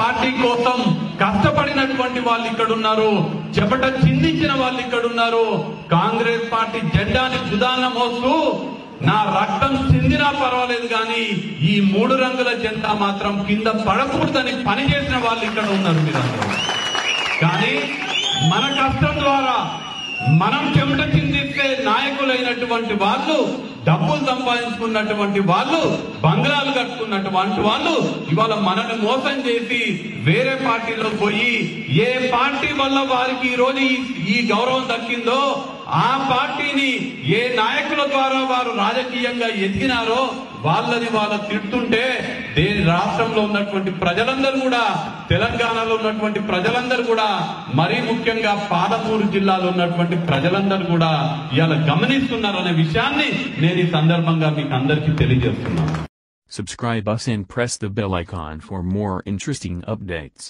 Party కోసం కష్టపడినటువంటి వాళ్ళు ఇక్కడ ఉన్నారు చెమట చిందించిన వాళ్ళు ఇక్కడ ఉన్నారు కాంగ్రెస్ పార్టీ జెండాని బుధాన మోస్తూ నా రక్తం చిందినా పర్వాలేదు కానీ ఈ మూడు రంగుల జెండా మాత్రం కింద పడకూడదని పనిచేసిన వాళ్ళు ఇక్కడ ఉన్నారు మీరందరూ. కానీ మన కష్టం ద్వారా మనం చెమట చిందిస్తే నాయకులైనటువంటి వాళ్ళు డబ్బులు సంపాదించుకున్నటువంటి వాళ్ళు బంగ్లాలు కట్టుకున్నటువంటి వాళ్ళు ఇవాళ మనల్ని మోసం చేసి వేరే పార్టీలో పోయి ఏ పార్టీ వల్ల వారికి ఈ రోజు ఈ- ఈ గౌరవం దక్కిందో ఆ పార్టీని ఏ నాయకుల ద్వారా వారు రాజకీయంగా ఎదిగినారో వాళ్ళని వాళ్ళ తిడుతుంటే దేని రాష్ట్రంలో ఉన్నటువంటి ప్రజలందరూ కూడా తెలంగాణలో ఉన్నటువంటి ప్రజలందరూ కూడా మరీ ముఖ్యంగా పాలమూరు జిల్లాలో ఉన్నటువంటి ప్రజలందరూ కూడా ఇవాళ గమనిస్తున్నారనే విషయాన్ని నేను ఈ సందర్భంగా మీకు అందరికీ తెలియజేస్తున్నాను Subscribe us and press the bell icon for more interesting updates.